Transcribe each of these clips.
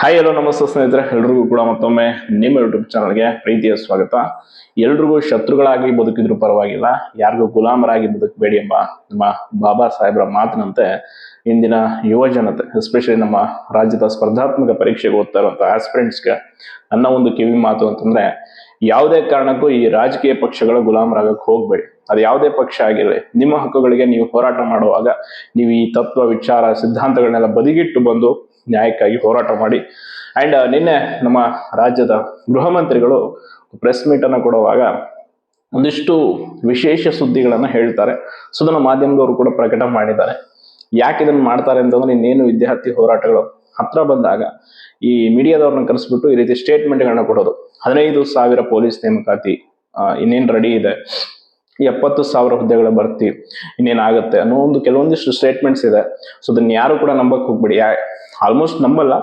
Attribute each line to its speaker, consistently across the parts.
Speaker 1: Hi hello ನಮಸ್ತೆ ಸ್ನೇಹಿತರೆ. ಎಲ್ರಿಗೂ ಕೂಡ ಮತ್ತೊಮ್ಮೆ ನಿಮ್ಮ ಯೂಟ್ಯೂಬ್ ಚಾನಲ್ಗೆ ಪ್ರೀತಿಯ ಸ್ವಾಗತ. ಎಲ್ರಿಗೂ ಶತ್ರುಗಳಾಗಿ ಬದುಕಿದ್ರು ಪರವಾಗಿಲ್ಲ. ಯಾರಿಗೂ ಗುಲಾಮರಾಗಿ ಬದುಕಬೇಡಿ ಎಂಬ ನಮ್ಮ ಬಾಬಾ ಸಾಹೇಬರ ಮಾತಿನಂತೆ ಇಂದಿನ ಯುವ ಜನತೆ ಎಸ್ಪೆಷಲಿ ನಮ್ಮ ರಾಜ್ಯದ ಸ್ಪರ್ಧಾತ್ಮಕ ಪರೀಕ್ಷೆಗೆ ಓದ್ತಾ ಇರುವಂಥ ಆಸ್ಪಿರೆಂಟ್ಸ್ಗೆ ನನ್ನ ಒಂದು ಕಿವಿ ಮಾತು ಅಂತಂದ್ರೆ, ಯಾವುದೇ ಕಾರಣಕ್ಕೂ ಈ ರಾಜಕೀಯ ಪಕ್ಷಗಳ ಗುಲಾಮರಾಗಕ್ಕೆ ಹೋಗ್ಬೇಡಿ. ಅದು ಯಾವುದೇ ಪಕ್ಷ ಆಗಿರಲಿ, ನಿಮ್ಮ ಹಕ್ಕುಗಳಿಗೆ ನೀವು ಹೋರಾಟ ಮಾಡುವಾಗ ನೀವು ಈ ತತ್ವ, ವಿಚಾರ, ಸಿದ್ಧಾಂತಗಳನ್ನೆಲ್ಲ ಬದಿಗಿಟ್ಟು ಬಂದು ನ್ಯಾಯಕ್ಕಾಗಿ ಹೋರಾಟ ಮಾಡಿ. ಅಂಡ್ ನಿನ್ನೆ ನಮ್ಮ ರಾಜ್ಯದ ಗೃಹ ಮಂತ್ರಿಗಳು ಪ್ರೆಸ್ ಮೀಟ್ ಅನ್ನು ಕೊಡುವಾಗ ಒಂದಿಷ್ಟು ವಿಶೇಷ ಸುದ್ದಿಗಳನ್ನು ಹೇಳ್ತಾರೆ. ಸೊ ಮಾಧ್ಯಮದವರು ಕೂಡ ಪ್ರಕಟ ಮಾಡಿದ್ದಾರೆ. ಯಾಕೆ ಇದನ್ನು ಮಾಡ್ತಾರೆ ಅಂತಂದ್ರೆ ಇನ್ನೇನು ವಿದ್ಯಾರ್ಥಿ ಹೋರಾಟಗಳು ಹತ್ರ ಬಂದಾಗ ಈ ಮೀಡಿಯಾದವ್ರನ್ನ ಕರೆಸ್ಬಿಟ್ಟು ಈ ರೀತಿ ಸ್ಟೇಟ್ಮೆಂಟ್ಗಳನ್ನ ಕೊಡೋದು. ಹದಿನೈದು ಸಾವಿರ ಪೊಲೀಸ್ ನೇಮಕಾತಿ ಇನ್ನೇನು ಇನ್ನೇನ್ ರೆಡಿ ಇದೆ. ಎಪ್ಪತ್ತು ಸಾವಿರ ಹುದ್ದೆಗಳ ಭರ್ತಿ ಇನ್ನೇನಾಗುತ್ತೆ ಅನ್ನೋ ಒಂದು ಕೆಲವೊಂದಿಷ್ಟು ಸ್ಟೇಟ್ಮೆಂಟ್ಸ್ ಇದೆ. ಸೊ ಅದನ್ನ ಯಾರು ಕೂಡ ನಂಬಕ್ ಹೋಗ್ಬೇಡಿ. ಆಲ್ಮೋಸ್ಟ್ ನಂಬಲ್ಲ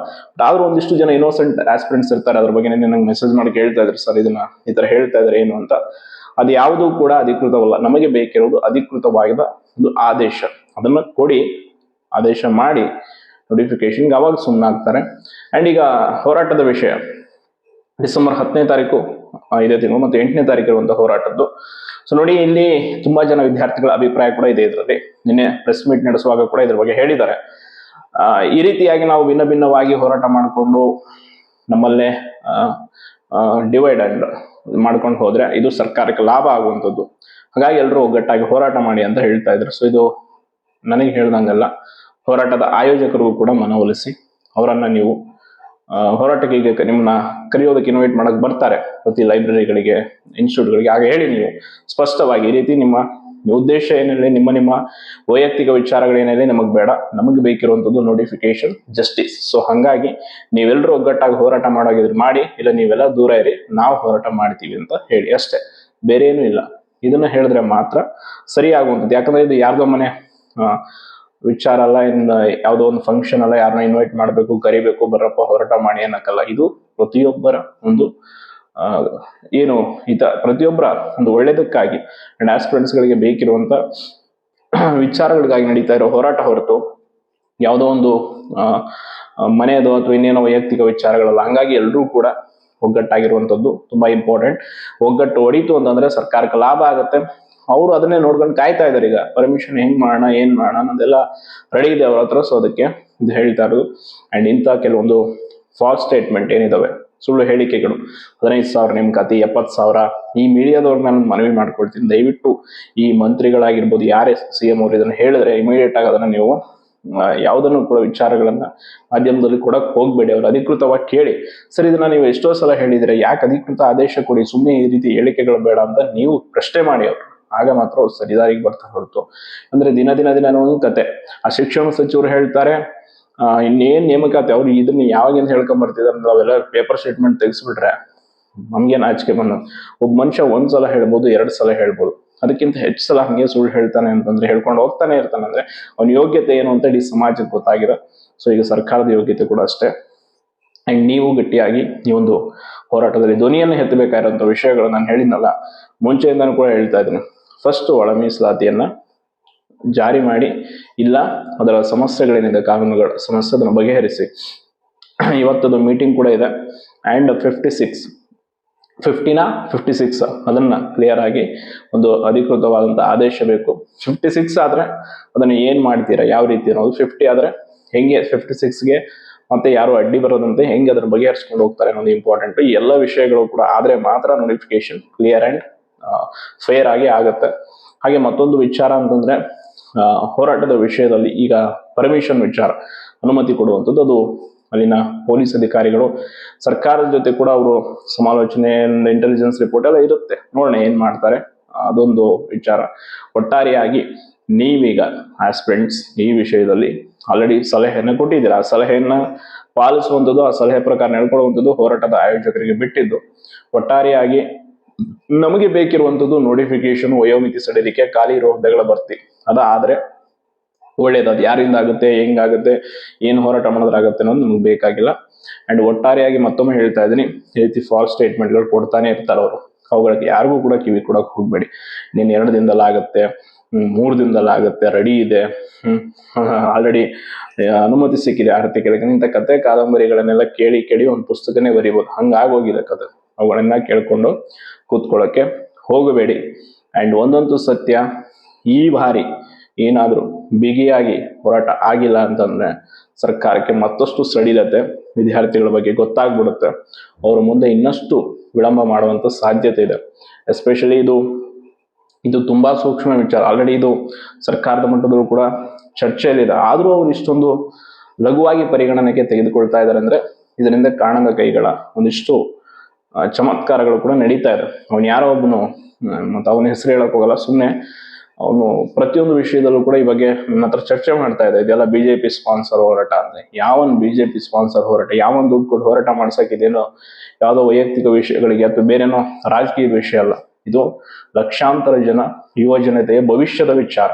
Speaker 1: ಆದ್ರೂ ಒಂದಿಷ್ಟು ಜನ ಇನ್ನೋಸೆಂಟ್ ಆಸ್ಪಿರೆಂಟ್ಸ್ ಇರ್ತಾರೆ. ಅದ್ರ ಬಗ್ಗೆ ನಂಗೆ ಮೆಸೇಜ್ ಮಾಡಿ ಕೇಳ್ತಾ ಇದ್ರು, ಸರ್, ಇದನ್ನ ಈ ತರ ಹೇಳ್ತಾ ಇದ್ರೆ ಏನು ಅಂತ. ಅದು ಯಾವುದೂ ಕೂಡ ಅಧಿಕೃತವಲ್ಲ. ನಮಗೆ ಬೇಕಿರೋದು ಅಧಿಕೃತವಾದ ಒಂದು ಆದೇಶ. ಅದನ್ನ ಕೊಡಿ, ಆದೇಶ ಮಾಡಿ ನೋಟಿಫಿಕೇಶನ್ ಅವಾಗ ಸುಮ್ಮನಾಗ್ತಾರೆ ಅಂಡ್ ಈಗ ಹೋರಾಟದ ವಿಷಯ. ಡಿಸೆಂಬರ್ ಹತ್ತನೇ ತಾರೀಕು ಇದೇ ತಿಂಗಳು ಮತ್ತು ಎಂಟನೇ ತಾರೀಕು ಇರುವಂತಹ ಹೋರಾಟದ್ದು. ಸೊ ನೋಡಿ, ಇಲ್ಲಿ ತುಂಬಾ ಜನ ವಿದ್ಯಾರ್ಥಿಗಳ ಅಭಿಪ್ರಾಯ ಕೂಡ ಇದೆ ಇದರಲ್ಲಿ. ನಿನ್ನೆ ಪ್ರೆಸ್ ಮೀಟ್ ನಡೆಸುವಾಗ ಕೂಡ ಇದ್ರ ಬಗ್ಗೆ ಹೇಳಿದ್ದಾರೆ. ಈ ರೀತಿಯಾಗಿ ನಾವು ಭಿನ್ನ ಭಿನ್ನವಾಗಿ ಹೋರಾಟ ಮಾಡಿಕೊಂಡು ನಮ್ಮಲ್ಲೇ ಡಿವೈಡ್ ಅಂಡ್ ಮಾಡ್ಕೊಂಡು ಹೋದ್ರೆ ಇದು ಸರ್ಕಾರಕ್ಕೆ ಲಾಭ ಆಗುವಂಥದ್ದು. ಹಾಗಾಗಿ ಎಲ್ಲರೂ ಒಗ್ಗಟ್ಟಾಗಿ ಹೋರಾಟ ಮಾಡಿ ಅಂತ ಹೇಳ್ತಾ ಇದ್ರು. ಸೊ ಇದು ನನಗೆ ಹೇಳ್ದಂಗೆಲ್ಲ. ಹೋರಾಟದ ಆಯೋಜಕರಿಗೂ ಕೂಡ ಮನವೊಲಿಸಿ ಅವರನ್ನ ನೀವು ಹೋರಾಟಕ್ಕೆ ನಿಮ್ಮನ್ನ ಕರೆಯೋದಕ್ಕೆ ಇನ್ವೈಟ್ ಮಾಡಕ್ ಬರ್ತಾರೆ. ಪ್ರತಿ ಲೈಬ್ರರಿಗಳಿಗೆ ಇನ್ಸ್ಟಿಟ್ಯೂಟ್ಗಳಿಗೆ ಆಗ ಹೇಳಿ ನೀವು ಸ್ಪಷ್ಟವಾಗಿ ಈ ರೀತಿ ನಿಮ್ಮ ಉದ್ದೇಶ ಏನಿರಲಿ, ನಿಮ್ಮ ನಿಮ್ಮ ವೈಯಕ್ತಿಕ ವಿಚಾರಗಳೇನಿರಲಿ ನಮಗೆ ಬೇಡ. ನಮಗೆ ಬೇಕಿರುವಂಥದ್ದು ನೋಟಿಫಿಕೇಶನ್ ಜಸ್ಟಿಸ್ ಸೊ ಹಂಗಾಗಿ ನೀವೆಲ್ಲರೂ ಒಗ್ಗಟ್ಟಾಗಿ ಹೋರಾಟ ಮಾಡೋಗಿದ್ರೆ ಮಾಡಿ, ಇಲ್ಲ ನೀವೆಲ್ಲ ದೂರ ಇರಿ, ನಾವು ಹೋರಾಟ ಮಾಡ್ತೀವಿ ಅಂತ ಹೇಳಿ. ಅಷ್ಟೇ. ಬೇರೆ ಏನೂ ಇಲ್ಲ. ಇದನ್ನ ಹೇಳಿದ್ರೆ ಮಾತ್ರ ಸರಿ ಆಗುವಂಥದ್ದು ಯಾಕಂದ್ರೆ ಇದು ಯಾರ್ದೋ ಮನೆ ವಿಚಾರ ಅಲ್ಲ, ಇನ್ನು ಯಾವುದೋ ಒಂದು ಫಂಕ್ಷನ್ ಅಲ್ಲ ಯಾರನ್ನ ಇನ್ವೈಟ್ ಮಾಡಬೇಕು, ಕರಿಬೇಕು, ಬರಪ್ಪ, ಹೋರಾಟ ಮಾಡಿ ಅನ್ನಕ್ಕಲ್ಲ. ಇದು ಪ್ರತಿಯೊಬ್ಬರ ಒಂದು ಏನು ಹಿತ ಪ್ರತಿಯೊಬ್ಬರ ಒಂದು ಒಳ್ಳೇದಕ್ಕಾಗಿ ಅಂಡ್ ಆಸ್ಪಿರೆಂಟ್ಸ್ಗಳಿಗೆ ಬೇಕಿರುವಂಥ ವಿಚಾರಗಳಿಗಾಗಿ ನಡೀತಾ ಇರೋ ಹೋರಾಟ ಹೊರತು ಯಾವುದೋ ಒಂದು ಮನೆಯದು ಅಥವಾ ಇನ್ನೇನೋ ವೈಯಕ್ತಿಕ ವಿಚಾರಗಳಲ್ಲ. ಹಂಗಾಗಿ ಎಲ್ಲರೂ ಕೂಡ ಒಗ್ಗಟ್ಟಾಗಿರುವಂಥದ್ದು ತುಂಬಾ ಇಂಪಾರ್ಟೆಂಟ್ ಒಗ್ಗಟ್ಟು ಹೊಡೀತು ಅಂತಂದ್ರೆ ಸರ್ಕಾರಕ್ಕೆ ಲಾಭ ಆಗುತ್ತೆ. ಅವರು ಅದನ್ನೇ ನೋಡ್ಕೊಂಡು ಕಾಯ್ತಾ ಇದ್ದಾರೆ ಈಗ. ಪರ್ಮಿಷನ್ ಹೆಂಗ್ ಮಾಡೋಣ, ಏನ್ ಮಾಡೋಣ ಅನ್ನೋದೆಲ್ಲ ರೆಡಿ ಇದೆ ಅವ್ರ ಹತ್ರ. ಸೊ ಅದಕ್ಕೆ ಇದು ಹೇಳ್ತಾ ಇರೋದು. ಅಂಡ್ ಇಂಥ ಕೆಲವೊಂದು ಫಾಲ್ಸ್ ಸ್ಟೇಟ್ಮೆಂಟ್ ಏನಿದಾವೆ. ಸುಳ್ಳು ಹೇಳಿಕೆಗಳು. ಹದಿನೈದು ಸಾವಿರ ನೇಮಕಾತಿ ಎಪ್ಪತ್ತು ಸಾವಿರ ಈ ಮೀಡಿಯಾದವ್ರು ನಾನು ಮನವಿ ಮಾಡ್ಕೊಳ್ತೀನಿ ದಯವಿಟ್ಟು ಈ ಮಂತ್ರಿಗಳಾಗಿರ್ಬೋದು, ಯಾರೇ ಸಿ ಎಂ ಅವರು ಇದನ್ನು ಹೇಳಿದ್ರೆ ಇಮಿಡಿಯೇಟ್ ಆಗಿ ಅದನ್ನು ನೀವು ಯಾವುದನ್ನು ಕೂಡ ವಿಚಾರಗಳನ್ನ ಮಾಧ್ಯಮದಲ್ಲಿ ಕೊಡಕ್ ಹೋಗ್ಬೇಡಿ. ಅವ್ರು ಅಧಿಕೃತವಾಗಿ ಕೇಳಿ, ಸರ್, ಇದನ್ನ ನೀವು ಎಷ್ಟೋ ಸಲ ಹೇಳಿದ್ರೆ ಯಾಕೆ ಅಧಿಕೃತ ಆದೇಶ ಕೊಡಿ? ಸುಮ್ಮನೆ ಈ ರೀತಿ ಹೇಳಿಕೆಗಳು ಬೇಡ ಅಂತ ನೀವು ಪ್ರಶ್ನೆ ಮಾಡಿ ಅವರು. ಆಗ ಮಾತ್ರ ಅವ್ರು ಸರಿದಾರಿಗೆ ಬರ್ತಾ ಹೊರತು ಅಂದ್ರೆ ದಿನ ದಿನ ದಿನ ಒಂದು ಕತೆ. ಆ ಶಿಕ್ಷಣ ಸಚಿವರು ಹೇಳ್ತಾರೆ ಇನ್ನೇನ್ ನೇಮಕಾತಿ? ಅವ್ರು ಇದನ್ನ ಹೇಳ್ಕೊಂಡ್ ಬರ್ತಿದಾರೆ ಅಂದ್ರೆ ಅವೆಲ್ಲ ಪೇಪರ್ ಸ್ಟೇಟ್ಮೆಂಟ್ ತೆಗಿಸ್ಬಿಟ್ರೆ ನಮ್ಗೆ ಆಚಿಕೆ ಬಂದ ಒಬ್ಬ ಮನುಷ್ಯ ಒಂದ್ ಸಲ ಹೇಳ್ಬೋದು, ಎರಡ್ ಸಲ ಹೇಳ್ಬೋದು. ಅದಕ್ಕಿಂತ ಹೆಚ್ಚು ಸಲ ಹಂಗೆ ಸುಳ್ಳು ಹೇಳ್ತಾನೆ ಅಂತಂದ್ರೆ, ಹೇಳ್ಕೊಂಡು ಹೋಗ್ತಾನೆ ಇರ್ತಾನೆ ಅಂದ್ರೆ ಅವ್ನ ಯೋಗ್ಯತೆ ಏನು ಅಂತ ಇಡೀ ಸಮಾಜಕ್ಕೆ ಗೊತ್ತಾಗಿರೋ, ಸೊ ಈಗ ಸರ್ಕಾರದ ಯೋಗ್ಯತೆ ಕೂಡ ಅಷ್ಟೇ. ಅಂಡ್ ನೀವು ಗಟ್ಟಿಯಾಗಿ ಈ ಒಂದು ಹೋರಾಟದಲ್ಲಿ ಧ್ವನಿಯನ್ನು ಹೆತ್ತಬೇಕಾಗಿರೋಂಥ ವಿಷಯಗಳು ನಾನು ಹೇಳಿದ್ನಲ್ಲ, ಮುಂಚೆಯಿಂದನೂ ಕೂಡ ಹೇಳ್ತಾ ಇದ್ದೀನಿ. ಫಸ್ಟ್ ಒಳ ಮೀಸಲಾತಿಯನ್ನ ಜಾರಿ ಮಾಡಿ, ಇಲ್ಲ, ಅದರ ಸಮಸ್ಯೆಗಳೇನಿದೆ ಕಾನೂನುಗಳ ಸಮಸ್ಯೆ ಅದನ್ನು ಬಗೆಹರಿಸಿ. ಇವತ್ತದು ಮೀಟಿಂಗ್ ಕೂಡ ಇದೆ ಆ್ಯಂಡ್ ಫಿಫ್ಟಿ ಸಿಕ್ಸ್ ಫಿಫ್ಟಿನ ಫಿಫ್ಟಿ ಸಿಕ್ಸ್ ಅದನ್ನ ಕ್ಲಿಯರ್ ಆಗಿ ಒಂದು ಅಧಿಕೃತವಾದಂಥ ಆದೇಶ ಬೇಕು. ಫಿಫ್ಟಿ ಸಿಕ್ಸ್ ಆದ್ರೆ ಅದನ್ನು ಏನ್ ಮಾಡ್ತೀರಾ, ಯಾವ ರೀತಿ ಅನ್ನೋದು ಫಿಫ್ಟಿ ಆದ್ರೆ ಹೆಂಗೆ ಫಿಫ್ಟಿ ಸಿಕ್ಸ್ಗೆ ಮತ್ತೆ ಯಾರು ಅಡ್ಡಿ ಬರೋದಂತೆ ಹೆಂಗೆ ಅದರ ಬಗೆಹರಿಸ್ಕೊಂಡು ಹೋಗ್ತಾರೆ ಅನ್ನೋದು ಇಂಪಾರ್ಟೆಂಟ್ ಎಲ್ಲ ವಿಷಯಗಳು ಕೂಡ ಆದ್ರೆ ಮಾತ್ರ ನೋಟಿಫಿಕೇಶನ್ ಕ್ಲಿಯರ್ ಅಂಡ್ ಫೇರ್ ಆಗಿ ಆಗುತ್ತೆ. ಹಾಗೆ ಮತ್ತೊಂದು ವಿಚಾರ ಅಂತಂದ್ರೆ ಹೋರಾಟದ ವಿಷಯದಲ್ಲಿ ಈಗ ಪರ್ಮಿಷನ್ ವಿಚಾರ ಅನುಮತಿ ಕೊಡುವಂಥದ್ದು. ಅದು ಅಲ್ಲಿನ ಪೊಲೀಸ್ ಅಧಿಕಾರಿಗಳು, ಸರ್ಕಾರದ ಜೊತೆ ಕೂಡ ಅವರು ಸಮಾಲೋಚನೆ ಇಂಟೆಲಿಜೆನ್ಸ್ ರಿಪೋರ್ಟ್ ಎಲ್ಲ ಇರುತ್ತೆ. ನೋಡೋಣ ಏನು ಮಾಡ್ತಾರೆ. ಅದೊಂದು ವಿಚಾರ. ಒಟ್ಟಾರೆಯಾಗಿ ನೀವೀಗ ಆಸ್ಪಿರೆಂಟ್ಸ್ ಈ ವಿಷಯದಲ್ಲಿ ಆಲ್ರೆಡಿ ಸಲಹೆಯನ್ನು ಕೊಟ್ಟಿದ್ದೀರಾ? ಆ ಸಲಹೆಯನ್ನು ಪಾಲಿಸುವಂಥದ್ದು, ಆ ಸಲಹೆ ಪ್ರಕಾರ ನಡ್ಕೊಳ್ಳುವಂಥದ್ದು ಹೋರಾಟದ ಆಯೋಜಕರಿಗೆ ಬಿಟ್ಟಿದ್ದು. ಒಟ್ಟಾರೆಯಾಗಿ ನಮಗೆ ಬೇಕಿರುವಂಥದ್ದು ನೋಟಿಫಿಕೇಶನ್ ವಯೋಮಿತಿ ಸಡಿಲಿಕ್ಕೆ ಖಾಲಿ ಇರೋ ಹುದ್ದೆಗಳ ಭರ್ತಿ. ಅದಾದ್ರೆ ಒಳ್ಳೇದು ಅದು ಯಾರಿಂದ ಆಗುತ್ತೆ, ಹೆಂಗಾಗುತ್ತೆ, ಏನು ಹೋರಾಟ ಮಾಡೋದ್ರಾಗುತ್ತೆ ಅನ್ನೋದು ನಮ್ಗೆ ಬೇಕಾಗಿಲ್ಲ. ಅಂಡ್ ಒಟ್ಟಾರೆಯಾಗಿ ಮತ್ತೊಮ್ಮೆ ಹೇಳ್ತಾ ಇದ್ದೀನಿ ಈ ರೀತಿ ಫಾಲ್ಸ್ ಸ್ಟೇಟ್ಮೆಂಟ್ಗಳು ಕೊಡ್ತಾನೆ ಇರ್ತಾರೆ ಅವರು. ಅವುಗಳಿಗೆ ಯಾರಿಗೂ ಕೂಡ ಕಿವಿ ಕೊಡೋಕೆ ಹೋಗ್ಬೇಡಿ. ನೀನು ಎರಡು ದಿನದಲ್ಲಿ ಆಗುತ್ತೆ ಮೂರು ದಿನದಲ್ಲಿ ಆಗುತ್ತೆ ರೆಡಿ ಇದೆ ಆಲ್ರೆಡಿ ಅನುಮತಿ ಸಿಕ್ಕಿದೆ. ಆರ್ಥಿಕ ಇಂಥ ಕತೆ, ಕಾದಂಬರಿಗಳನ್ನೆಲ್ಲ ಕೇಳಿ ಕೇಳಿ ಒಂದು ಪುಸ್ತಕನೇ ಬರೀಬಹುದು ಹಂಗಾಗೋಗಿದೆ ಕತೆ. ಅವುಗಳನ್ನ ಕೇಳ್ಕೊಂಡು ಕೂತ್ಕೊಳ್ಳೋಕೆ ಹೋಗಬೇಡಿ. ಆ್ಯಂಡ್ ಒಂದಂತೂ ಸತ್ಯ, ಈ ಬಾರಿ ಏನಾದರೂ ಬಿಗಿಯಾಗಿ ಹೋರಾಟ ಆಗಿಲ್ಲ ಅಂತಂದರೆ ಸರ್ಕಾರಕ್ಕೆ ಮತ್ತಷ್ಟು ಸಡಿಲತೆ ವಿದ್ಯಾರ್ಥಿಗಳ ಬಗ್ಗೆ ಗೊತ್ತಾಗ್ಬಿಡುತ್ತೆ. ಅವ್ರ ಮುಂದೆ ಇನ್ನಷ್ಟು ವಿಳಂಬ ಮಾಡುವಂಥ ಸಾಧ್ಯತೆ ಇದೆ. ಎಸ್ಪೆಷಲಿ ಇದು ಇದು ತುಂಬ ಸೂಕ್ಷ್ಮ ವಿಚಾರ. ಆಲ್ರೆಡಿ ಇದು ಸರ್ಕಾರದ ಮಟ್ಟದಲ್ಲೂ ಕೂಡ ಚರ್ಚೆಯಲ್ಲಿದೆ ಆದರೂ ಅವರು ಇಷ್ಟೊಂದು ಲಘುವಾಗಿ ಪರಿಗಣನೆಗೆ ತೆಗೆದುಕೊಳ್ತಾ ಇದ್ದಾರೆ ಅಂದರೆ ಇದರಿಂದ ಕಾಣದ ಕೈಗಳ ಒಂದಿಷ್ಟು ಚಮತ್ಕಾರಗಳು ಕೂಡ ನಡೀತಾ ಇದೆ. ಅವನು ಯಾರೋ ಒಬ್ಬನು ಮತ್ತು ಅವನ ಹೆಸರು ಹೇಳಕ್ ಹೋಗಲ್ಲ ಸುಮ್ಮನೆ ಅವನು ಪ್ರತಿಯೊಂದು ವಿಷಯದಲ್ಲೂ ಕೂಡ ಈ ಬಗ್ಗೆ ನನ್ನ ಹತ್ರ ಚರ್ಚೆ ಮಾಡ್ತಾ ಇದೆ. ಇದೆಲ್ಲ ಬಿಜೆಪಿ ಸ್ಪಾನ್ಸರ್ ಹೋರಾಟ ಅಂತ ಯಾವನ್ ಬಿಜೆಪಿ ಸ್ಪಾನ್ಸರ್ ಹೋರಾಟ ಯಾವೊಂದು ದುಡ್ಡು ಕೊಟ್ಟು ಹೋರಾಟ ಮಾಡ್ಸಕ್ ಇದೇನೋ ಯಾವುದೋ ವೈಯಕ್ತಿಕ ವಿಷಯಗಳಿಗೆ ಅಥವಾ ಬೇರೆನೋ ರಾಜಕೀಯ ವಿಷಯ ಅಲ್ಲ. ಇದು ಲಕ್ಷಾಂತರ ಜನ ಯುವ ಜನತೆಯ ಭವಿಷ್ಯದ ವಿಚಾರ.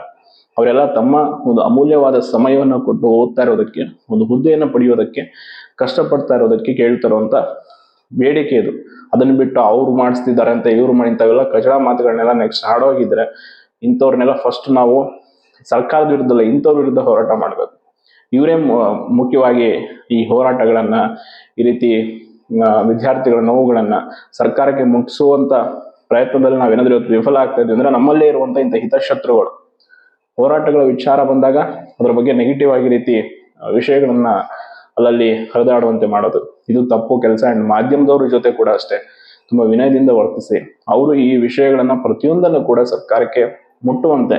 Speaker 1: ಅವರೆಲ್ಲ ತಮ್ಮ ಒಂದು ಅಮೂಲ್ಯವಾದ ಸಮಯವನ್ನು ಕೊಟ್ಟು ಓದ್ತಾ ಇರೋದಕ್ಕೆ, ಒಂದು ಹುದ್ದೆಯನ್ನು ಪಡೆಯೋದಕ್ಕೆ, ಕಷ್ಟಪಡ್ತಾ ಇರೋದಕ್ಕೆ ಕೇಳ್ತಾರೋಂತ ಬೇಡಿಕೆ ಇದು. ಅದನ್ನ ಬಿಟ್ಟು ಅವ್ರು ಮಾಡಿಸ್ತಿದ್ದಾರೆ ಅಂತ ಇವ್ರು ಮಾಡಿ ಇಂಥವೆಲ್ಲ ಕಚಡ ಮಾತುಗಳನ್ನೆಲ್ಲ ನೆಕ್ಸ್ಟ್ ಹಾಡೋಗಿದ್ರೆ ಇಂಥವ್ರನ್ನೆಲ್ಲ ಫಸ್ಟ್ ನಾವು ಸರ್ಕಾರದ ವಿರುದ್ಧಲ್ಲ, ಇಂಥವ್ರ ವಿರುದ್ಧ ಹೋರಾಟ ಮಾಡಬೇಕು. ಇವರೇ ಮುಖ್ಯವಾಗಿ ಈ ಹೋರಾಟಗಳನ್ನ ಈ ರೀತಿ ವಿದ್ಯಾರ್ಥಿಗಳ ನೋವುಗಳನ್ನ ಸರ್ಕಾರಕ್ಕೆ ಮುಟ್ಟಿಸುವಂತ ಪ್ರಯತ್ನದಲ್ಲಿ ನಾವೇನಾದ್ರೂ ಇವತ್ತು ವಿಫಲ ಆಗ್ತಾ ಇದ್ವಿ ಅಂದ್ರೆ ನಮ್ಮಲ್ಲೇ ಇರುವಂತ ಇಂಥ ಹಿತಶತ್ರುಗಳು. ಹೋರಾಟಗಳ ವಿಚಾರ ಬಂದಾಗ ಅದ್ರ ಬಗ್ಗೆ ನೆಗೆಟಿವ್ ಆಗಿ ರೀತಿ ವಿಷಯಗಳನ್ನ ಅಲ್ಲಲ್ಲಿ ಹರಿದಾಡುವಂತೆ ಮಾಡೋದು. ಇದು ತಪ್ಪು ಕೆಲಸ ಅಂಡ್ ಮಾಧ್ಯಮದವ್ರ ಜೊತೆ ಕೂಡ ಅಷ್ಟೇ. ತುಂಬಾ ವಿನಯದಿಂದ ವರ್ತಿಸಿ. ಅವರು ಈ ವಿಷಯಗಳನ್ನ ಪ್ರತಿಯೊಂದನ್ನು ಕೂಡ ಸರ್ಕಾರಕ್ಕೆ ಮುಟ್ಟುವಂತೆ,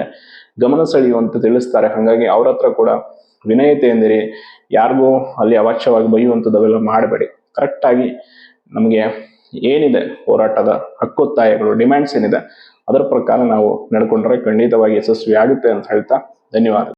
Speaker 1: ಗಮನ ಸೆಳೆಯುವಂತೆ ತಿಳಿಸ್ತಾರೆ. ಹಾಗಾಗಿ ಅವ್ರ ಹತ್ರ ಕೂಡ ವಿನಯತೆ ಎಂದಿರಿ, ಯಾರಿಗೂ ಅಲ್ಲಿ ಅವಾಚ್ಯವಾಗಿ ಬೈಯುವಂಥದ್ದವೆಲ್ಲ ಮಾಡಬೇಡಿ. ಕರೆಕ್ಟಾಗಿ ನಮಗೆ ಏನಿದೆ ಹೋರಾಟದ ಹಕ್ಕೊತ್ತಾಯಗಳು ಡಿಮ್ಯಾಂಡ್ಸ್ ಏನಿದೆ, ಅದರ ಪ್ರಕಾರ ನಾವು ನಡ್ಕೊಂಡ್ರೆ ಖಂಡಿತವಾಗಿ ಯಶಸ್ವಿ ಆಗುತ್ತೆ ಅಂತ ಹೇಳ್ತಾ ಧನ್ಯವಾದ